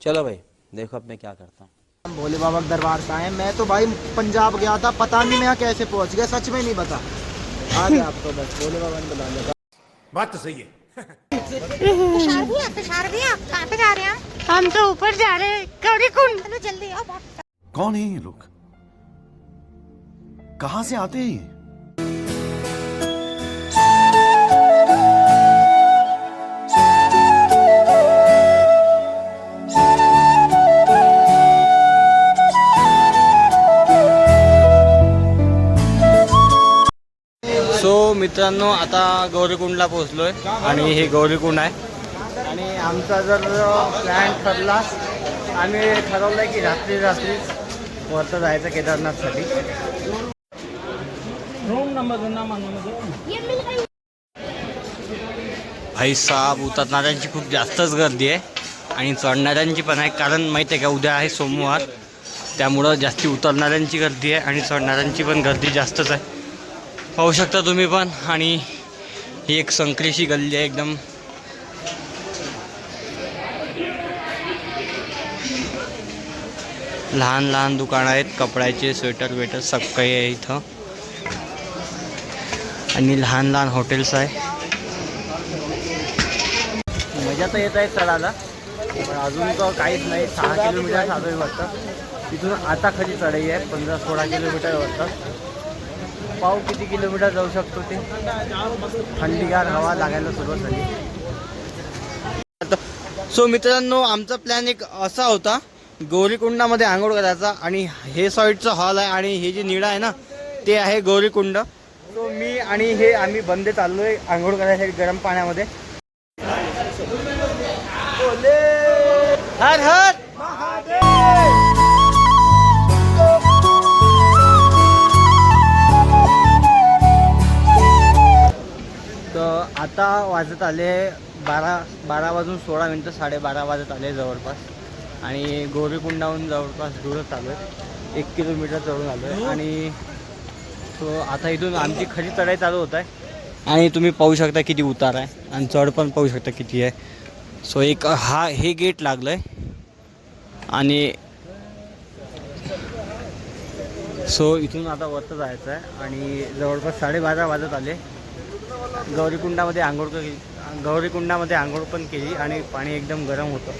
चलो भाई देखो अब मैं क्या करता हूँ। हम भोले बाबा के दरबार से आए। मैं तो भाई पंजाब गया था पता नहीं मैं यहाँ कैसे पहुँच गया सच में नहीं पता। आ गया आप तो बस भोले बाबा ने बुला लिया बात तो सही है। कहाँ पे जा रहे हैं हम तो ऊपर जा रहे हैं गौरी कुंड। चलो जल्दी आओ कौन है ये लोग? कहाँ से आते हैं मित्रांनो आता गौरीकुंडला पोहोचलोय आणि हे गौरीकुंड आहे. आणि आमचा जर प्लॅन ठरला आम्ही ठरवलं आहे की रात्री रात्री वरतं जायचं केदारनाथसाठी. भाई साहेब उतरणाऱ्यांची खूप जास्तच गर्दी आहे आणि चढणाऱ्यांची पण आहे. कारण माहिती आहे का उद्या आहे सोमवार. त्यामुळं जास्ती उतरणाऱ्यांची गर्दी आहे आणि चढणाऱ्यांची पण गर्दी जास्तच आहे. पाहू शकता तुम्ही पण. आणि ही एक संकरीशी गल्ली आहे एकदम. लहान लहान दुकानं आहेत. कपड्याचे स्वेटर वेटर सगळं काही आहे इथं. आणि लहान लहान हॉटेल्स आहे. मजा तर येत आहे चढायला पण अजून तर काहीच नाही. सहा किलोमीटर चालू वाटतं. तिथून आता खरी चढाई आहे. पंधरा सोळा किलोमीटर वाटतं. पाव किती किलोमीटर जाऊ शकतो ते? थंडीगार हवा लागायला सुरुवात झाली. सो मित्रांनो आमचा प्लॅन एक असा होता. गौरीकुंडामध्ये आंघोळ करायचा आणि हे साईडचं हॉल आहे आणि हे जे निळा आहे ना ते आहे गौरीकुंड. सो मी आणि हे आम्ही बंदे चाललो आहे आंघोळ करायसाठी गरम पाण्यामध्ये. हर हर! वाजत आले बारा बारा वाजून सोळा मिनटं साडेबारा वाजत आले जवळपास. आणि गौरीकुंडाहून जवळपास दूरच आलो आहे. एक किलोमीटर चढून आलो आहे आणि सो आता इथून आमची खरी चढाई चालू होत आहे. आणि तुम्ही पाहू शकता किती उतार आहे. आणि चढ पण पाहू शकता किती आहे. सो एक हा हे गेट लागलं आहे आणि सो इथून आता वरतं जायचं आहे. आणि जवळपास साडेबारा वाजत आले. गौरीकुंडामध्ये आंघोळ केली. गौरीकुंडामध्ये आंघोळ पण केली आणि पाणी एकदम गरम होतं.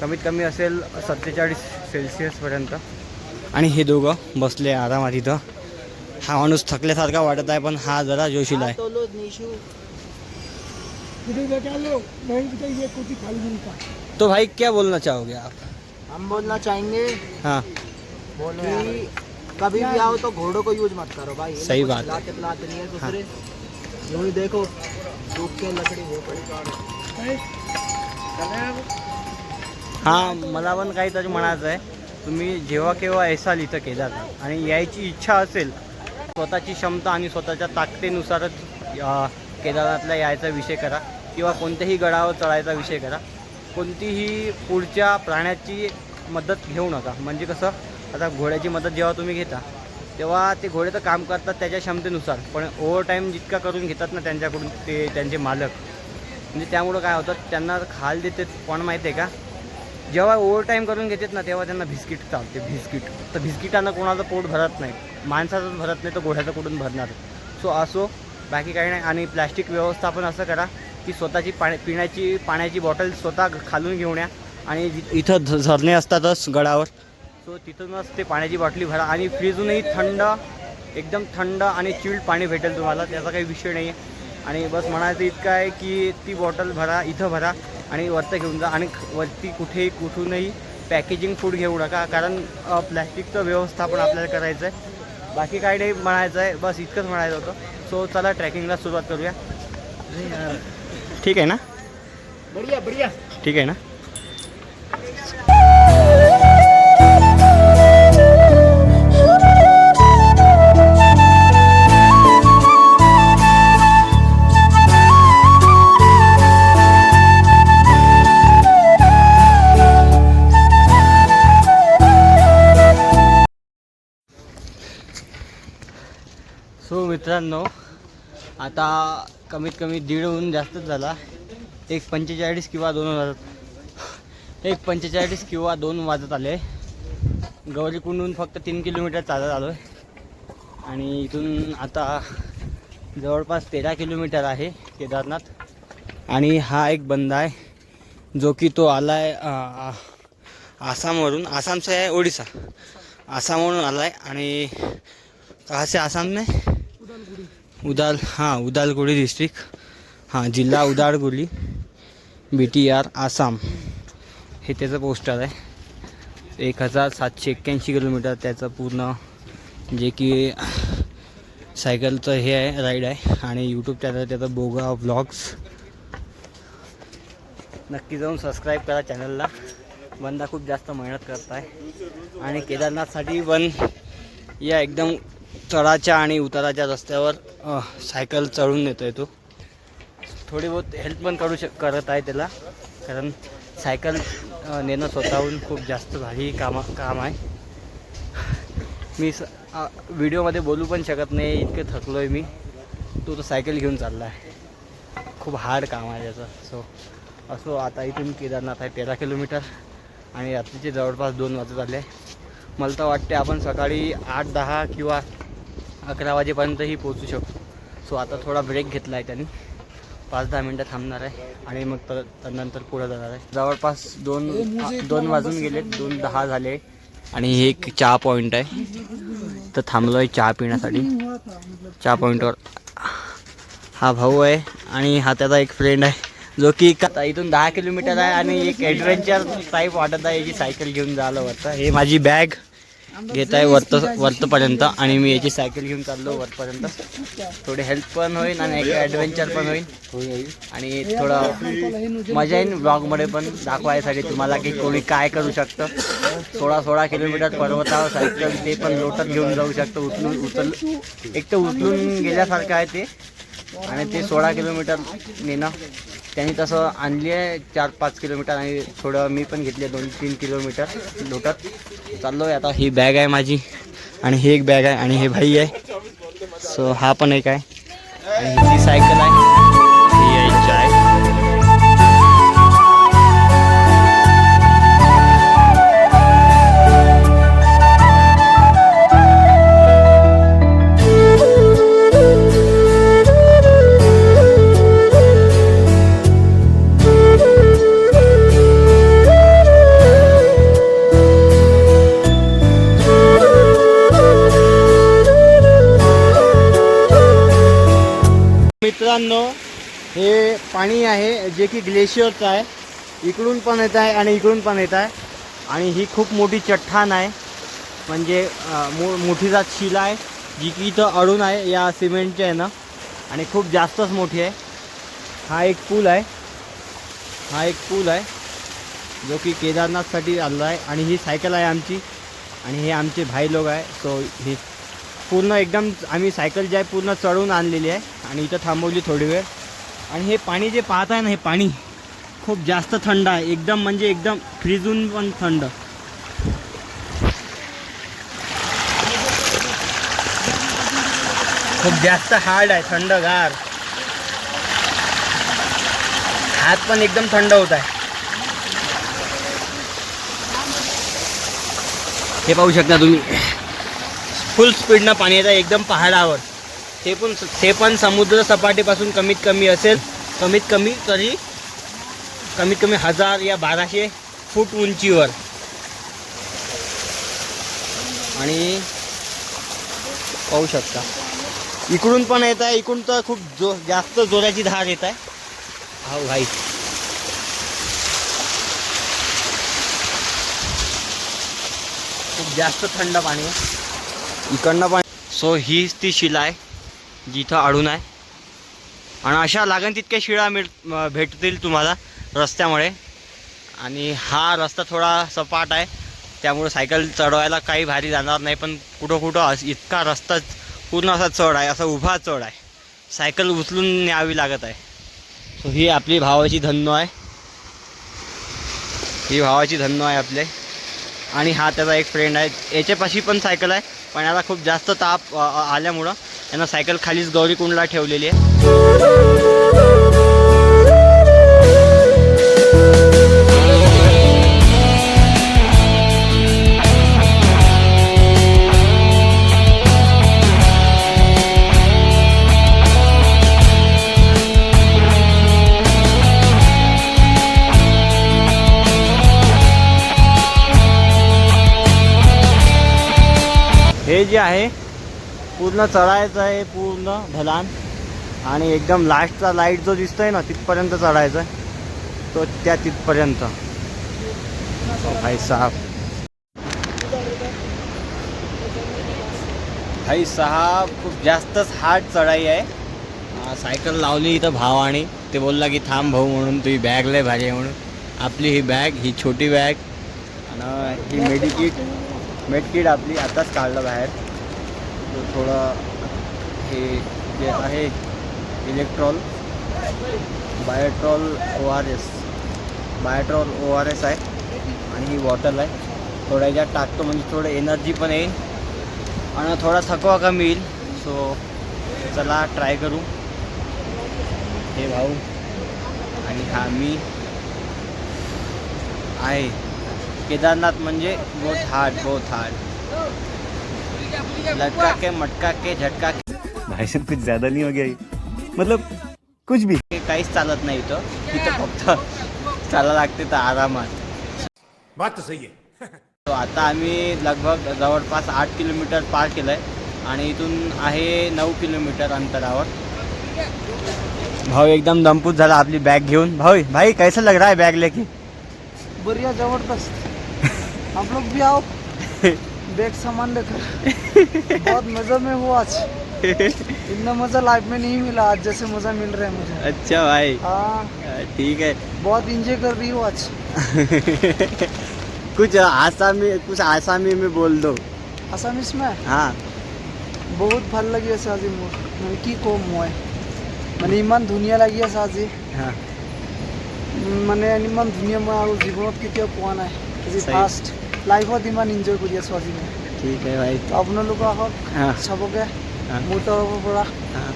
कमीत कमी असेल सत्तेचाळीस सेल्सिअसपर्यंत आणि हे दोघं बसले आरामात इथं. हा माणूस थकल्यासारखा वाटत आहे पण हा जरा जोशीला आहे. तो भाई क्या बोलना चाहोगे आप? हम बोलना चाहेंगे हाँ। कि कभी भी आओ तो घोड़ों को यूज मत करो भाई। सही बात है। हाँ। लाते पिलाते नहीं है दूसरे यूं ही देखो सूख के लकड़ी वो पड़ी काट हा मला पण काहीतरी म्हणायचं आहे. तुम्ही जेव्हा केव्हा येसाल इथं केदारनाथ आणि यायची इच्छा असेल स्वतःची क्षमता आणि स्वतःच्या ताकदीनुसारच केदारनाथला यायचा विषय करा किंवा कोणत्याही गडावर चढायचा विषय करा. कोणतीही पुढच्या प्राण्याची मदत घेऊ नका. म्हणजे कसं आता घोड्याची मदत जेव्हा तुम्ही घेता तेव्हा ते घोडे तर काम करतात त्याच्या क्षमतेनुसार पण ओव्हरटाईम जितका करून घेतात ना त्यांच्याकडून ते त्यांचे मालक. म्हणजे त्यामुळं काय होतं त्यांना खाल देते पण माहिती आहे का? जेव्हा ओव्हरटाईम करून घेतात ना तेव्हा त्यांना भिस्किट चालते भिस्किट तर बिस्किटांना कोणाचं पोट भरत नाही. माणसाचंच भरत नाही तर घोड्याचं कुठून भरणार? सो असो बाकी काही नाही. आणि प्लॅस्टिक व्यवस्थापन असं करा की स्वतःची पाणी पिण्याची पाण्याची बॉटल स्वतः खालून घेऊन या. आणि इथं झरणे असतातच गडावर सो तिथूनच ते पाण्याची बाटली भरा आणि फ्रीजूनही थंड एकदम थंड आणि चिल्ड पाणी भेटेल तुम्हाला त्याचा काही विषय नाही आहे आणि बस म्हणायचं इतकं आहे की ती बॉटल भरा इथं भरा आणि वरती घेऊन जा. आणि वरती कुठेही कुठूनही पॅकेजिंग फूड घेऊ नका कारण प्लॅस्टिकचं व्यवस्थापन आपल्याला करायचं आहे बाकी काही नाही म्हणायचं आहे बस इतकंच म्हणायचं होतं. सो चला ट्रॅकिंगला सुरुवात करूया. ठीक आहे ना? बढ़िया बढ़िया. ठीक आहे ना? मित्रांनो आता कमीत कमी दीडहून जास्तच झाला. एक पंचेचाळीस किंवा दोन वाजत एक पंचेचाळीस किंवा दोन वाजत आले. गौरीकुंडून फक्त तीन किलोमीटर चालत आलो आहे आणि इथून आता जवळपास तेरा किलोमीटर आहे केदारनाथ. आणि हा एक बंद आहे जो की तो आला आहे आसामवरून. आसामचा आहे ओडिसा. आसामवरून आला आहे आणि कहा आसाम नाही उदाल हां उदालगुडी डिस्ट्रिक्ट हां जिल्हा Udalguri B T R Assam. हे त्याचं पोस्टर आहे. एक हजार सातशे एक्क्याऐंशी किलोमीटर त्याचं पूर्ण जे की सायकलचं हे आहे राईड आहे. आणि यूट्यूब चॅनल त्याचं बोगा व्लॉग्स नक्की जाऊन सबस्क्राईब करा चॅनलला बंदा खूप जास्त मेहनत करत आहे आणि केदारनाथसाठी पण या एकदम चढाच्या आणि उताराच्या रस्त्यावर सायकल चढून नेतो आहे तो. थोडी बहुत हेल्प पण करू शक करत आहे त्याला. कारण सायकल नेणं स्वतःहून खूप जास्त भारी कामा काम आहे. मी स व्हिडिओमध्ये बोलू पण शकत नाही इतके थकलो आहे मी. तो तो सायकल घेऊन चालला आहे. खूप हार्ड काम आहे त्याचं. सो असो आता इथून केदारनाथ आहे तेरा किलोमीटर आणि रात्रीचे जवळपास दोन वाजत आले. मला तर वाटते आपण सकाळी आठ दहा किंवा अकरा वाजेपर्यंतही पोचू शकतो. सो आता थोडा ब्रेक घेतला आहे त्यांनी. पाच दहा मिनटं थांबणार आहे आणि मग परत त्यानंतर पुढं जाणार आहे. जवळपास दोन दोन वाजून गेलेत दोन दहा झाले. आणि हे एक चहा पॉईंट आहे. तर थांबलो आहे चहा पिण्यासाठी. चहा पॉईंटवर हा भाऊ आहे आणि हा त्याचा एक फ्रेंड आहे. जो की इथून दहा किलोमीटर आहे आणि एक ॲडव्हेंचर टाईप वाटत आहे याची सायकल घेऊन जायला वरतं हे माझी बॅग घेत आहे वरत वरतपर्यंत आणि मी याची सायकल घेऊन चाललो वरपर्यंत थोडी हेल्प पण होईल आणि एक ॲडव्हेंचर पण होईल. आणि थोडं मजा येईल ब्लॉगमध्ये पण. दाखवायसाठी तुम्हाला की कोणी काय करू शकतं. सोळा सोळा किलोमीटर पर्वतावर सायकल ते पण लोटत घेऊन जाऊ शकतं उचलून उचल एक तर उचलून गेल्यासारखं आहे ते. आणि ते सोळा किलोमीटर नेणं. त्यांनी तसं आणली आहे चार पाच किलोमीटर आणि थोडं मी पण घेतले दोन तीन किलोमीटर लोटत. चाललो आहे आता. ही बॅग आहे माझी आणि ही एक बॅग आहे आणि हे भाई आहे. सो हा पण एक आहे. आणि ही सायकल आहे मित्रांनो हे पाणी आहे जे की ग्लेशियरचं आहे. इकडून पण येत आहे आणि इकडून पण येत आहे. आणि ही खूप मोठी चट्टान आहे. म्हणजे अं, मो मोठीचा शिला आहे जी की इथं अडून आहे या सिमेंटच्या आहे ना आणि खूप जास्तच मोठी आहे. हा एक पूल आहे. हा एक पूल आहे जो की केदारनाथसाठी आलेला आहे. आणि ही सायकल आहे आमची. आणि हे आमचे भाई लोक आहे. सो हे पूर्ण एकदम आम्ही सायकल जी आहे पूर्ण चढवून आणलेली आहे आणि इथं थांबवली थोडी वेळ. आणि हे पाणी जे पाहत आहे ना हे पाणी खूप जास्त थंड आहे. एकदम म्हणजे एकदम फ्रीजून पण थंड. खूप जास्त हार्ड आहे थंडगार. हात पण एकदम थंड होत आहे. हे पाहू शकता तुम्ही. फुल स्पीडनं पाणी येतं एकदम पहाडावर. ते पण ते पण समुद्र सपाटीपासून कमीत कमी असेल कमीत कमी तरी कमीत कमी हजार या बाराशे फूट उंचीवर. आणि पाहू शकता. इकडून पण येत आहे इकडून तर खूप जो जास्त जोराची धार येत आहे. हा भाई. खूप जास्त थंड पाणी आहे. इकडनं पण सो हीच ती शिला आहे जिथं अडून आहे. आणि अशा लागण तितक्या शिळा मिळ भेटतील तुम्हाला रस्त्यामुळे. आणि हा रस्ता थोडा सपाट आहे त्यामुळे सायकल चढवायला काही भारी जाणार नाही पण कुठं कुठं अस- इतका रस्ता पूर्ण असा चढ आहे असा उभा चढ आहे. सायकल उचलून न्यावी लागत आहे. सो ही आपली भावाची धन्नो आहे. ही भावाची धन्नो आहे आपले. आणि हा त्याचा एक फ्रेंड आहे. याच्यापाशी पण सायकल आहे. पण याला खूप जास्त ताप आल्यामुळं यानं सायकल खालीच गौरीकुंडला ठेवलेली आहे. जे आहे पूर्ण चढायचं आहे पूर्ण ढलान. आणि एकदम लास्टचा लाइट जो दिसतोय ना तिथपर्यंत चढायचं आहे. तो त्या तिथपर्यंत. भाई साहब. भाई साहब खूप जास्तच हार्ड चढाई आहे. सायकल लावली इथं भावाने. ते बोलला की थांब भाऊ म्हणून तुझी बॅग लय भारी आहे म्हणून. आपली ही बॅग ही छोटी बॅग आणि ही मेडिकिट मेडकिट आपली आताच काढलं बाहेर. थोडं हे जे आहे Electral Biotrol O R S Biotrol O R S आहे आणि ही बॉटल आहे. थोड्या याच्यात टाकतो म्हणजे थोडं एनर्जी पण येईल आणि थोडा थकवा कमी येईल. सो चला ट्राय करू. हे भाऊ आणि हा मी आहे. केदारनाथ म्हणजे बहुत हार्ड बहुत हार्ड लटका के मटका के झटका के भाई साहब कुछ ज्यादा नहीं हो गया ये? मतलब कुछ भी। काहीच चालत नाही इथं. इथं फक्त चालायला लागते तर आरामात. बात तो सही है तो आता आम्ही लगभग जवळपास आठ किलोमीटर पार केलं आहे आणि इथून आहे नऊ किलोमीटर अंतरावर. भाऊ एकदम दमपूत झाला आपली बॅग घेऊन. भाऊ भाई कैसा लग रहा है बैग लेके? बढ़िया जबरदस्त. हम लोग भी आओ. बैग सामान लेकर बहुत मज़े में हो आज इतना मज़ा लाइफ में नहीं मिला आज जैसे मज़ा मिल रहा है मुझे अच्छा भाई हाँ ठीक है बहुत इंजॉय कर रही हो आज कुछ आसामी कुछ आसामी में बोल दो আসামিস মে हाँ বহুত ভাল লাগি আছে আজি মোৰ মানে কি ক'ম মই মানে ইমান ধুনীয়া লাগি আছে আজি हाँ উম, মানে ইমান ধুনীয়া মই আৰু জীৱনত কেতিয়াও পোৱা নাই আজি Same. ফাৰ্ষ্ট লাইফত ইমান এনজয় কৰি আছোঁ আজি মই ठीक है भाई তো আপোনালোকো আহক हाँ চাবগৈ हाँ মোৰ তৰফৰ পৰা हाँ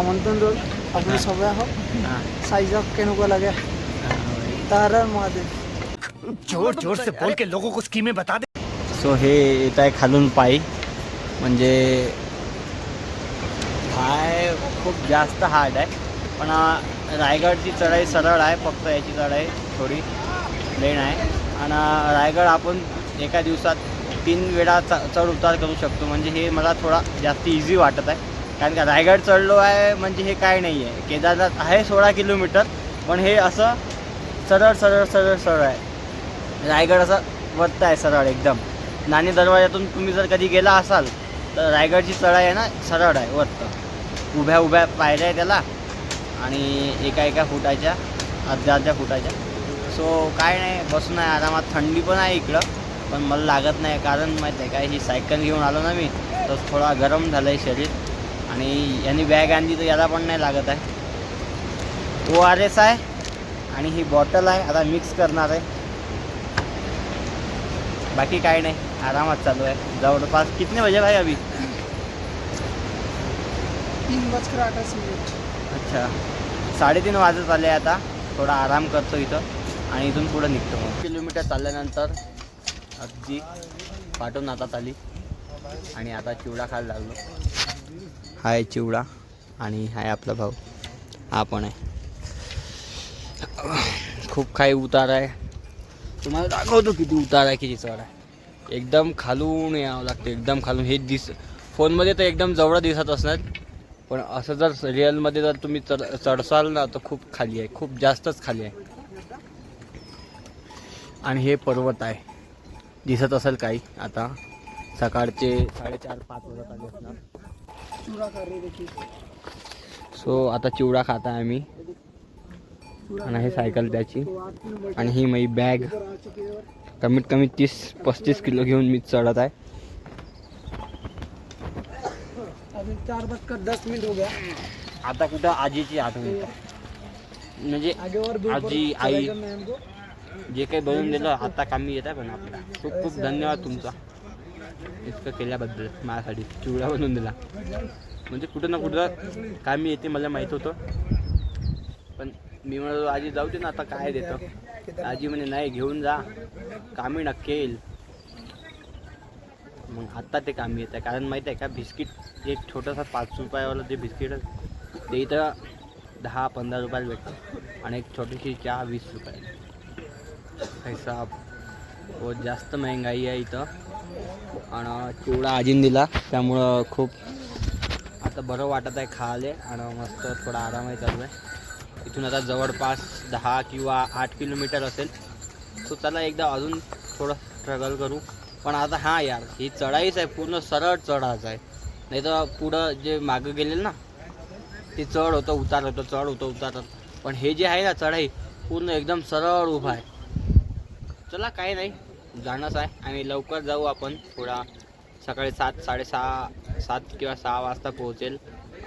আমন্ত্ৰণ ৰ'ল আপুনি হা। চবে আহক हाँ চাই যাওক কেনেকুৱা লাগে हाँ भाई তাৰ মহাদেৱ जोर जोर से बोल के लोगों को स्कीमें बता दे सो हे येत आहे खालून पायी म्हणजे पाय खूप जास्त हार्ड आहे पण अं, रायगडची चढाई सरळ आहे फक्त याची चढाई थोडी प्लेन आहे आणि रायगड आपण एका दिवसात तीन वेळा च चढ उतार करू शकतो. म्हणजे हे मला थोडा जास्त इझी वाटत आहे. कारण का रायगड चढलो आहे म्हणजे हे काय नाही आहे केदारनाथ आहे सोळा किलोमीटर पण हे असं सरळ सरळ सरळ सरळ आहे. रायगड असं वरतं आहे सरळ एकदम. नाणे दरवाजातून तुम्ही जर कधी गेला असाल तर रायगडची चढाई आहे ना सरळ आहे वरतं. उभ्या उभ्या पायऱ्या आहे त्याला आणि एका एका फुटाच्या अर्ध्या अर्ध्या फुटाच्या. सो काय नाही बसून आहे. आरामात थंडी पण आहे इकडं पण मला लागत नाही. कारण माहीत आहे काय ही सायकल घेऊन आलो ना मी तर थोडा गरम झालं आहे शरीर. आणि यांनी बॅग आणली तर याला पण नाही लागत आहे. ओ आर एस आहे आणि ही बॉटल आहे. आता मिक्स करणार आहे. बाकी काय नाही आरामात चालू आहे. जवळपास कितने बजे भाई अभी? तीन वाजकर आठाच मिनिट. अच्छा. साडेतीन वाजत आले आता. थोडा आराम करतो इथं. आणि इथून पुढं निघतो. मग किलोमीटर चालल्यानंतर अगदी पाठवून आता आली. आणि आता चिवडा खायला लागलो. हाय चिवडा आणि हाय आपला भाऊ. हा पण आहे. खूप काही उतार आहे. तुम्हाला दाखवतो किती उतार आहे किती चढ आहे. एकदम खालून यावं लागतं एकदम खालून. हे दिस फोनमध्ये तर एकदम जवळ दिसत असणार. पण असं जर रिअलमध्ये जर तुम्ही चढ चढसाल ना तर खूप खाली आहे. खूप जास्तच खाली आहे. आणि हे पर्वत आहे. दिसत असेल काही. आता सकाळचे साडेचार पाच वाजत आले असणार. सो आता चिवडा खात आहे आम्ही. आणि हे सायकल त्याची. आणि ही माझी बॅग कमीत कमी तीस पस्तीस किलो घेऊन मी चढत आहे. चार बजकर दस मिनट हो गया. आता कुठं आजीची आठवण. म्हणजे आजी आई. जे काही बनवून दिलं आता कामी येत आहे पण आपला. खूप खूप धन्यवाद तुमचा. इतकं केल्याबद्दल माझ्यासाठी. चिवडा बनवून दिला. म्हणजे कुठं ना कुठं कामी येते मला माहीत होतं. पण मी म्हणतो आजी जाऊ दे ना आता काय देतं? आजी म्हणे नाही घेऊन जा. कामी नक्की येईल. मग आत्ता ते कामी येत आहे. कारण माहीत आहे का बिस्किट एक छोटासा पाच रुपयावाला जे बिस्किट ते इथं दहा पंधरा रुपयाला भेटतं. आणि एक छोटीशी चहा वीस रुपये हिसाब बहुत जास्त महंगाई आहे इथं. आणि चिवडा आजीन दिला त्यामुळं खूप आता बरं वाटत आहे खाले आणि मस्त थोडा आरामही चालू आहे. इथून आता जवळपास दहा किंवा आठ किलोमीटर असेल. सो त्याला एकदा अजून थोडं स्ट्रगल करू. पण आता हां यार ही चढाईच आहे पूर्ण सरळ चढाच आहे. नाही तर पुढं जे मागं गेलेलं ना ते चढ होतं उतार होतं चढ होतं उतार पण हे जे आहे ना चढाई पूर्ण एकदम सरळ उभा आहे. चला काही नाही. जाणंच आहे. आणि लवकर जाऊ आपण. थोडा सकाळी सात साडेसहा सात किंवा सहा वाजता पोहोचेल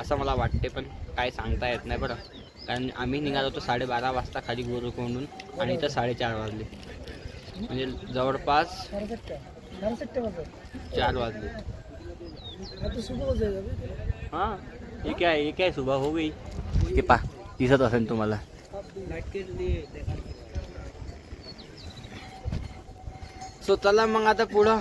असं मला वाटते. पण काय सांगता येत नाही बरं. कारण आम्ही निघालो होतो साडेबारा वाजता खाली गोरुकोंडून आणि इथं साडेचार वाजले. म्हणजे जवळपास चार वाजले. हाँ ये क्या है ये क्या है सुबह हो गई. ये पा दिसत असेल तुम्हाला. सो मग आता पुढं